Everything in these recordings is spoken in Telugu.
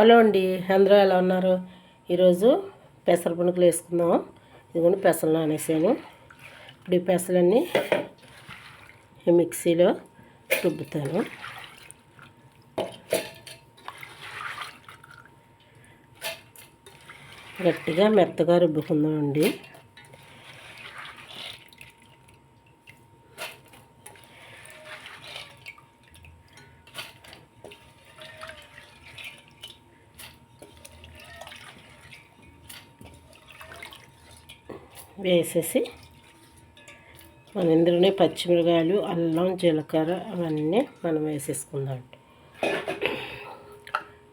హలో అండి అందరూ ఎలా ఉన్నారు? ఈరోజు పెసర పునుకులు వేసుకుందాం. ఇదిగోండి పెసలు నానేసాను. ఇప్పుడు ఈ పెసలన్నీ ఈ మిక్సీలో రుబ్బుతాను. గట్టిగా మెత్తగా రుబ్బుకుందామండి. వేసేసి మన ఇందులోనే పచ్చిమిరకాయలు అల్లం జీలకర్ర అవన్నీ మనం వేసేసుకుందాం.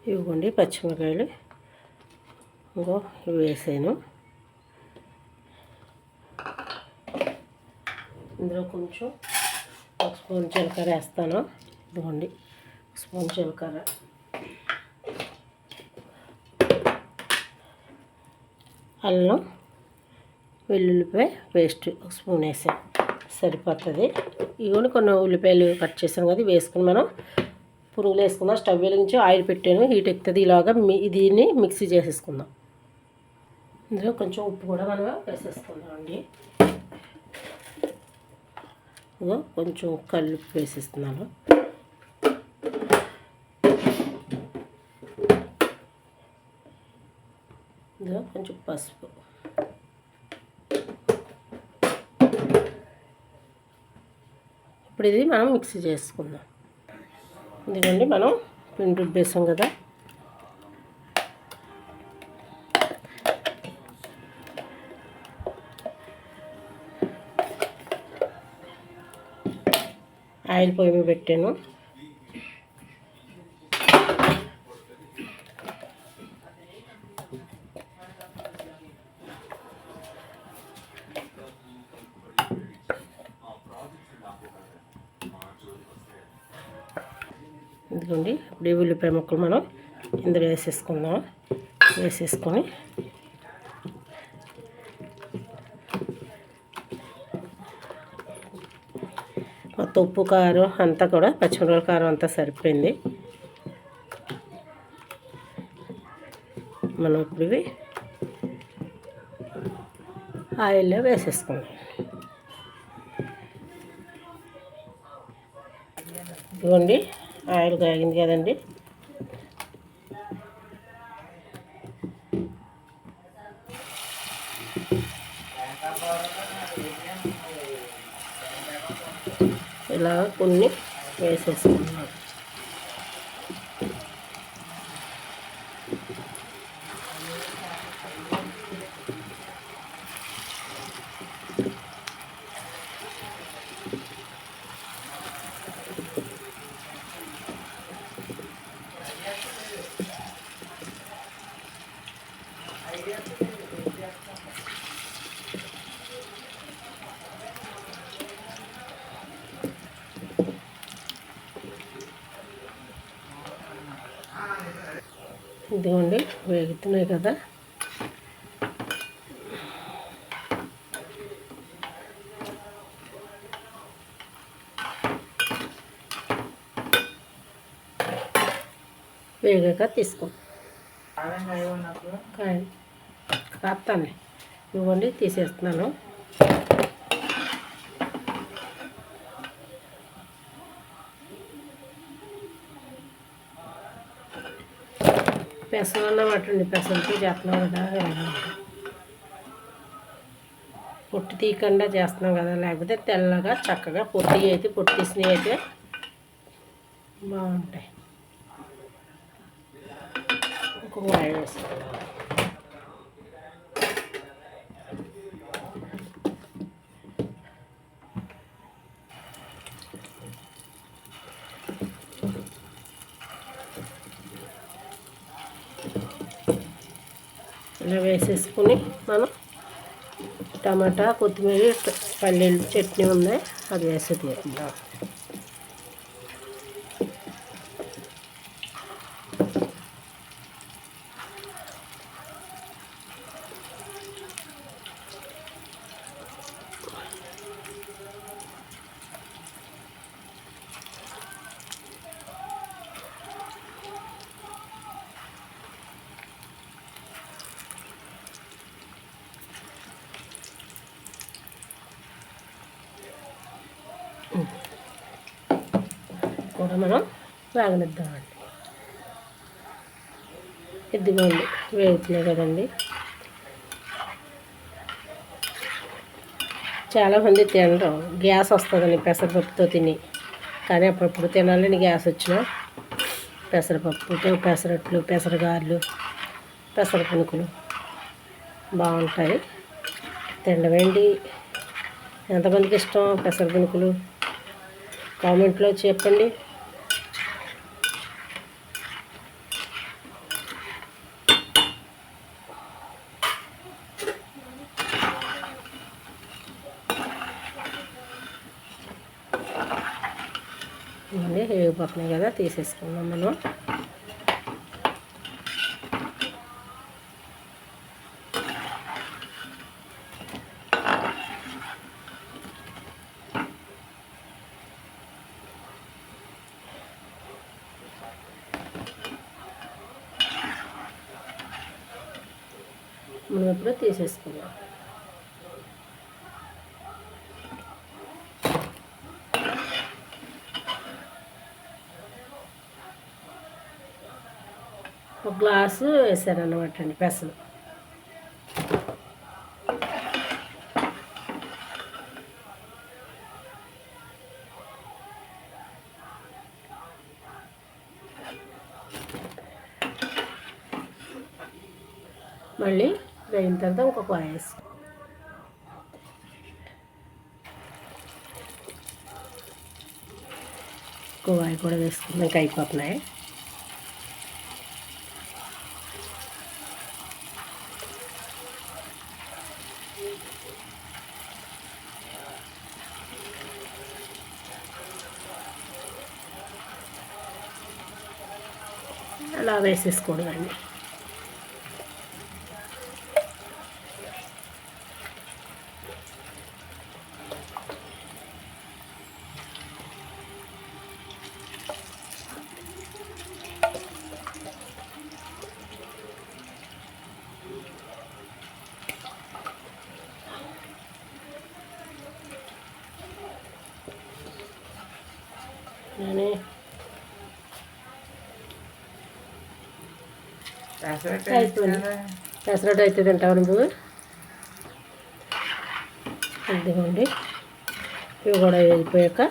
ఇవ్వండి పచ్చిమిరకాయలు. ఇంకో ఇవి వేసాను. ఇందులో కొంచెం ఒక స్పూన్ జీలకర్ర వేస్తాను. ఇదిగోండి స్పూన్ జీలకర్ర. అల్లం వెల్లుల్లిపాయ పేస్ట్ ఒక స్పూన్ వేసాం. సరిపోతుంది. ఇవన్నీ కొన్ని ఉల్లిపాయలు కట్ చేసాం కదా వేసుకుని మనం పురుగులు వేసుకుందాం. స్టవ్ వెలిగించి ఆయిల్ పెట్టాను. హీట్ ఎక్కుతుంది ఇలాగా. దీన్ని మిక్సీ చేసేసుకుందాం. ఇందులో కొంచెం ఉప్పు కూడా మనం వేసేసుకుందాం అండి. ఇదిగో కొంచెం కల్లుప్పు వేసేస్తున్నాను. ఇందులో కొంచెం పసుపు. ఇప్పుడు ఇది మనం మిక్స్ చేసుకుందాం. ఇదిగోండి మనం పిండి రుబ్బేసాం కదా. ఆయిల్ పొయ్యి పెట్టాను. ఇదిగోండి ఇప్పుడు ఈ ఉల్లిపాయ ముక్కలు మనం ఇందులో వేసేసుకుందాం. వేసేసుకొని మొత్తం ఉప్పు కారం అంతా కూడా పచ్చిమిరపకాయ కారం అంతా సరిపోయింది. మనం ఇప్పుడు ఇవి ఆయిల్లో వేసేసుకుందాం. ఇదిగోండి ఆయిల్ కాగింది కదండి. ఇలా కొన్ని వేసేసుకున్నాం ఇదిగోండి వేగుతున్నాయి కదా. వేగాక తీసుకో. కాస్తాను. ఇవ్వండి తీసేస్తున్నాను. పెసలు అన్నమాట అండి పెసలతో చేస్తున్నాం కదా పొట్టు తీయకుండా చేస్తున్నాం కదా లేకపోతే తెల్లగా చక్కగా పొట్టి అయితే పొట్టు తీసినవి అయితే బాగుంటాయి. ఇంకొక వాయి వేసుకుంటాం ఇలా వేసేసుకుని మనం టమాటా కొత్తిమీర పల్లీలు చట్నీ ఉన్నాయి. అది వేసి కూడా మనం. వేగనిద్దామండి. ఇదిగోండి వేగుతున్నాయి కదండి. చాలామంది తినరు. గ్యాస్ వస్తుందని పెసరపప్పుతో తిని. కానీ అప్పుడప్పుడు తినాలని గ్యాస్ వచ్చిన. పెసరపప్పుతో పెసరట్లు పెసరగారులు పెసర పునుకులు బాగుంటాయి. తినడమేంటి? ఎంతమందికి ఇష్టం పెసర పునుకులు కామెంట్లో చెప్పండి. ఇవన్నీ వేగిపోతున్నాయి కదా తీసేసుకుందాం మనం. మనం ఇప్పుడు తీసేసుకుందాం ఒక గ్లాసు వేసారనమాట అండి పెసలు. మళ్ళీ వేయిన తర్వాత ఒక కాయ వేసి కాయ కూడా వేసుకున్నాక అయిపోతున్నాయి. వేసుకుందాం ఇంకా అయిపోతున్నాయి అలా వేసేసుకోవడమండి నేనే అయిపోయింది పెసరట్టు అయితే తింటావు నువ్వు? అదిగోండి ఇవి కూడా వెళ్ళిపోయాక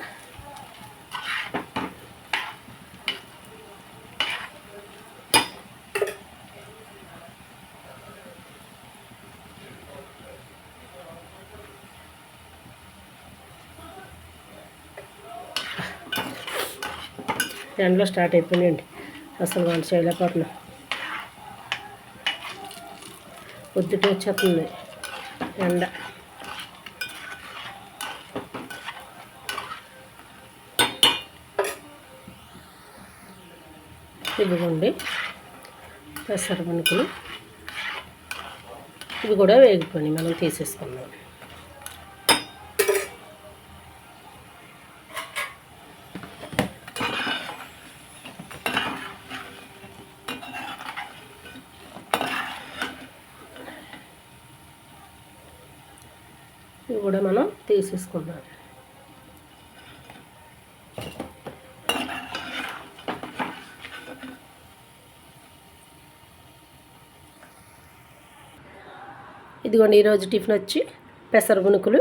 ఎండలో స్టార్ట్ అయిపోయినాయండి. అసలు వంట చేయలేకపోతున్నాం. పొద్దుట వచ్చేస్తుంది. ఎండ. ఇదిగోండి పెసర పనుకులు ఇవి కూడా వేగిపోయి మనం తీసేసుకున్నాం ఇవి కూడా మనం తీసేసుకుందాం. ఇదిగోండి ఈరోజు టిఫిన్ వచ్చి పెసర గునుకులు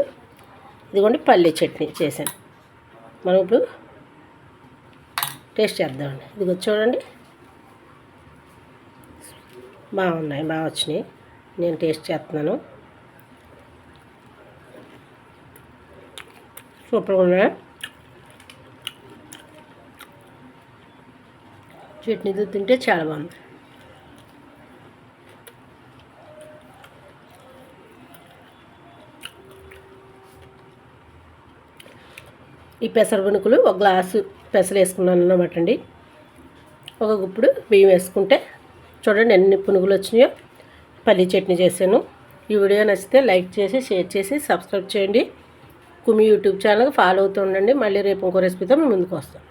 ఇదిగోండి పల్లీ చట్నీ చేశాను. మనం ఇప్పుడు టేస్ట్ చేద్దామండి. ఇదిగో చూడండి. బాగున్నాయి బాగా వచ్చినాయి. నేను టేస్ట్ చేస్తున్నాను. సూపర్గా ఉన్నాయి. చట్నీతో తింటే చాలా బాగుంది. ఈ పెసర పునుకులు ఒక గ్లాసు పెసలు వేసుకున్నాను అన్నమాట అండి. ఒక గుప్పుడు బియ్యం వేసుకుంటే చూడండి ఎన్ని పునుగులు వచ్చినాయో. పల్లీ చట్నీ చేశాను. ఈ వీడియో నచ్చితే లైక్ చేసి షేర్ చేసి సబ్స్క్రైబ్ చేయండి. కుమి యూట్యూబ్ ఛానల్ ఫాలో అవుతూ ఉండండి. మళ్ళీ రేపు ఇంకో రెసిపీతో మేము ముందుకు వస్తాం.